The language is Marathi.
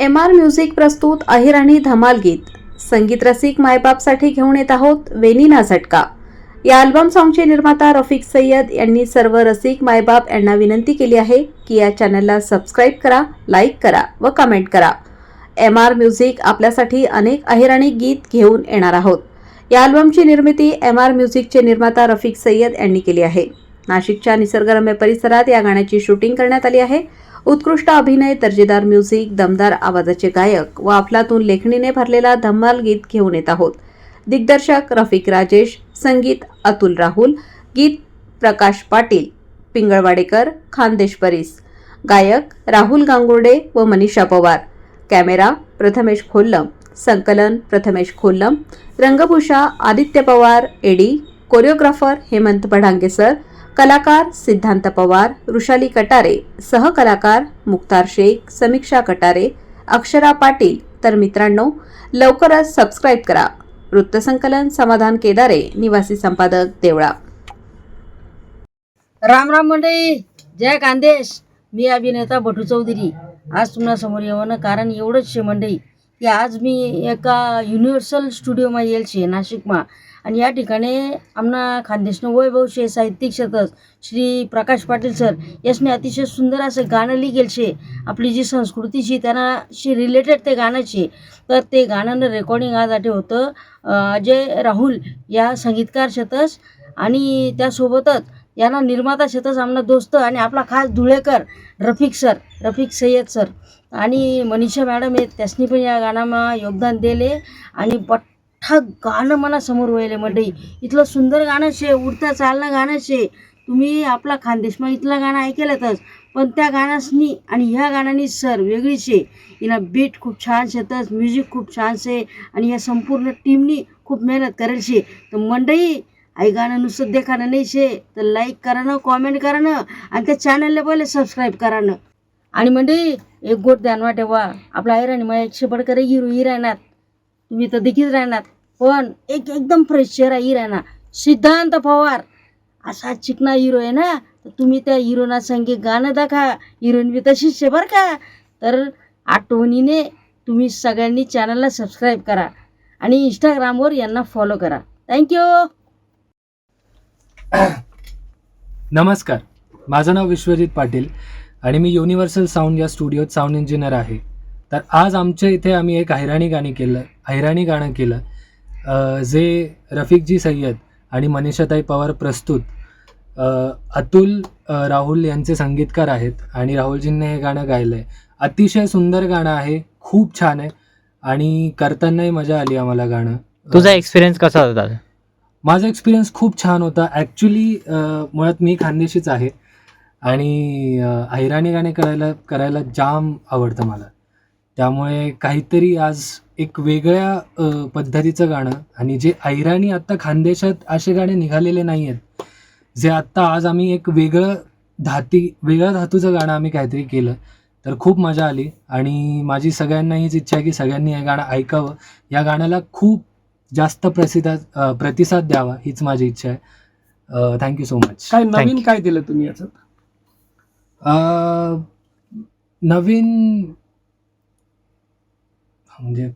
एम आर म्युझिक प्रस्तुत अहिराणी धमाल गीत. संगीत रसिक मायबापसाठी घेऊन येत आहोत वेनिना झटका. या अल्बम सॉन्गचे निर्माता रफिक सय्यद यांनी सर्व रसिक मायबाप यांना विनंती केली आहे की या चॅनलला सबस्क्राईब करा लाईक करा व कमेंट करा. एम आर म्युझिक आपल्यासाठी अनेक अहिराणी गीत घेऊन येणार आहोत. या अल्बमची निर्मिती एम आर म्युझिकचे निर्माता रफिक सय्यद यांनी केली आहे. नाशिकच्या निसर्गरम्य परिसरात या गाण्याची शूटिंग करण्यात आली आहे. उत्कृष्ट अभिनय दर्जेदार म्युझिक दमदार आवाजाचे गायक व अफलातून लेखणीने भरलेला धम्माल गीत घेऊन येत आहोत. दिग्दर्शक रफिक राजेश संगीत अतुल राहुल गीत प्रकाश पाटील पिंगळवाडेकर खानदेश परीस गायक राहुल गांगुर्डे व मनीषा पवार कॅमेरा प्रथमेश खोल्लम संकलन Prathamesh Khollam रंगभूषा Aditya Pawar AD choreographer Hemant Bhadange sir कलाकार सिद्धांत पवार ऋषाली कटारे सहकलाकार मुक्तार शेख समीक्षा कटारे अक्षरा पाटील. तर मित्रांनो लवकरच सबस्क्राईब करा. वृत्तसंकलन समाधान केदारे निवासी संपादक देवळा. राम राम मंडळी जय कांदेश. मी अभिनेता बटू चौधरी. आज तुम्हाला समोर येवं कारण एवढंच शे मंडळी. की आज मी एका युनिव्हर्सल स्टुडिओमा येईल छे नाशिकमा. आणि या ठिकाणी आमना खानदेशनं वैभव शे साहित्यिक शतक श्री प्रकाश पाटील सर यासने अतिशय सुंदर असं गाणं लिहिलं शे आपली जी संस्कृती शे त्यांनाशी रिलेटेड ते गाणं शे तर ते गाणं रेकॉर्डिंग आज आठे होतं अजय राहुल या संगीतकार शतस आणि त्यासोबतच यांना निर्माता शेतच आमना दोस्त आणि आपला खास धुळेकर रफिक सर रफिक सय्यद सर आणि मनीषा मॅडम आहेत. त्यासनी पण या गाण्यामा योगदान दिले आणि बठ्ठा गाणं मला समोर व्हायले मंडई इथलं सुंदर गाणं शे उडता चालणं गाणं शे तुम्ही आपला खानदेशमा इथलं गाणं ऐकेलतच पण त्या गाण्यासनी आणि ह्या गाण्यानी सर वेगळी शे हिना बीट खूप छान शेतच म्युझिक खूप छान शे आणि या संपूर्ण टीमनी खूप मेहनत करेल शे तर मंडई आई गाणं नुसतं देखाणं नाही शे तर लाईक करानं कॉमेंट करानं आणि त्या चॅनलला पहिले सबस्क्राईब करानं आणि म्हणजे एक गोट ध्यानवा ठेवा आपला आई मग एकशे बडकर हिरो ही राहणार तुम्ही तर देखील राहणार. पण एक एकदम फ्रेश चेहरा ही राहणार सिद्धांत पवार. असा चिकना हिरो आहे ना तर तुम्ही त्या हिरोना संगे गाणं दाखा. हिरोईन बी तशीच शे बरं का. तर आठवणीने तुम्ही सगळ्यांनी चॅनलला सबस्क्राईब करा. आणि इंस्टाग्रामवर यांना फॉलो करा. थँक्यू नमस्कार. माझं नाव विश्वजित पाटील आणि मी युनिव्हर्सल साऊंड या स्टुडिओत साऊंड इंजिनियर आहे. तर आज आमच्या इथे आम्ही एक हैराणी गाणी केलं हैराणी गाणं केलं जे रफिकजी सय्यद आणि मनीषाताई पवार प्रस्तुत अतुल राहुल यांचे संगीतकार आहेत आणि राहुलजींनी हे गाणं गायलं आहे अतिशय सुंदर गाणं आहे खूप छान आहे आणि करतानाही मजा आली आम्हाला गाणं. तुझा एक्सपिरियन्स कसा होता? माझा एक्सपिरियन्स खूप छान होता. ॲक्च्युली मुळात मी खानदेशीच आहे. आणि अहिराणी गाणे करायला करायला जाम आवडतं मला. त्यामुळे काहीतरी आज एक वेगळ्या पद्धतीचं गाणं आणि जे अहिराणी आत्ता खानदेशात असे गाणे निघालेले नाही आहेत जे आत्ता आज आम्ही एक वेगळं धाती वेगळ्या धातूचं गाणं आम्ही काहीतरी केलं तर खूप मजा आली. आणि माझी सगळ्यांना हीच इच्छा आहे की सगळ्यांनी हे गाणं ऐकावं. या गाण्याला खूप जास्त प्रसिद्ध प्रतिसाद द्यावा हीच माझी इच्छा आहे. थँक्यू सो मच काय नवीन. काय दिलं तुम्ही याच्यात? नवीन म्हणजे